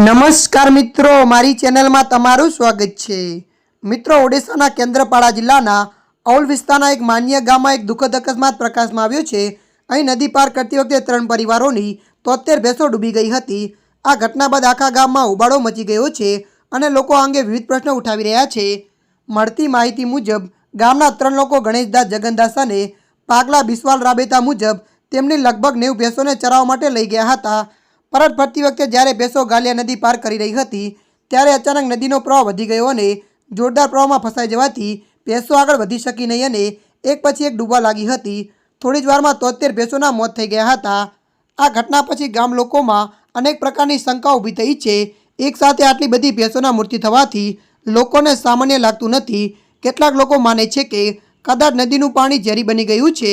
નમસ્કાર મિત્રો, મારી ચેનલમાં તમારું સ્વાગત છે. મિત્રો, ઓડિશાના કેન્દ્રપાડા જિલ્લાના ઔલ વિસ્તારના એક માન્ય ગામમાં એક દુઃખદ અકસ્માત પ્રકાશમાં આવ્યો છે. અહીં નદી પાર કરતી વખતે ત્રણ પરિવારોની તોતેર ભેંસો ડૂબી ગઈ હતી. આ ઘટના બાદ આખા ગામમાં ઉબાળો મચી ગયો છે અને લોકો અંગે વિવિધ પ્રશ્નો ઉઠાવી રહ્યા છે. મળતી માહિતી મુજબ, ગામના ત્રણ લોકો ગણેશદાસ જગનદાસ અને પાગલા બિસ્વાલ રાબેતા મુજબ, તેમની લગભગ નેવું ભેંસોને ચરાવવા માટે લઈ ગયા હતા. પરત ફરતી વખતે જ્યારે ભેંસો ગાલિયા નદી પાર કરી રહી હતી, ત્યારે અચાનક નદીનો પ્રવાહ વધી ગયો અને જોરદાર પ્રવાહમાં ફસાઈ જવાથી ભેંસો આગળ વધી શકી નહીં અને એક પછી એક ડૂબવા લાગી હતી. થોડી જ વારમાં તોતેર ભેંસોના મોત થઈ ગયા હતા. આ ઘટના પછી ગામ લોકોમાં અનેક પ્રકારની શંકા ઊભી થઈ છે. એક સાથે આટલી બધી ભેંસોના મૃત્યુ થવાથી લોકોને સામાન્ય લાગતું નથી. કેટલાક લોકો માને છે કે કદાચ નદીનું પાણી ઝેરી બની ગયું છે.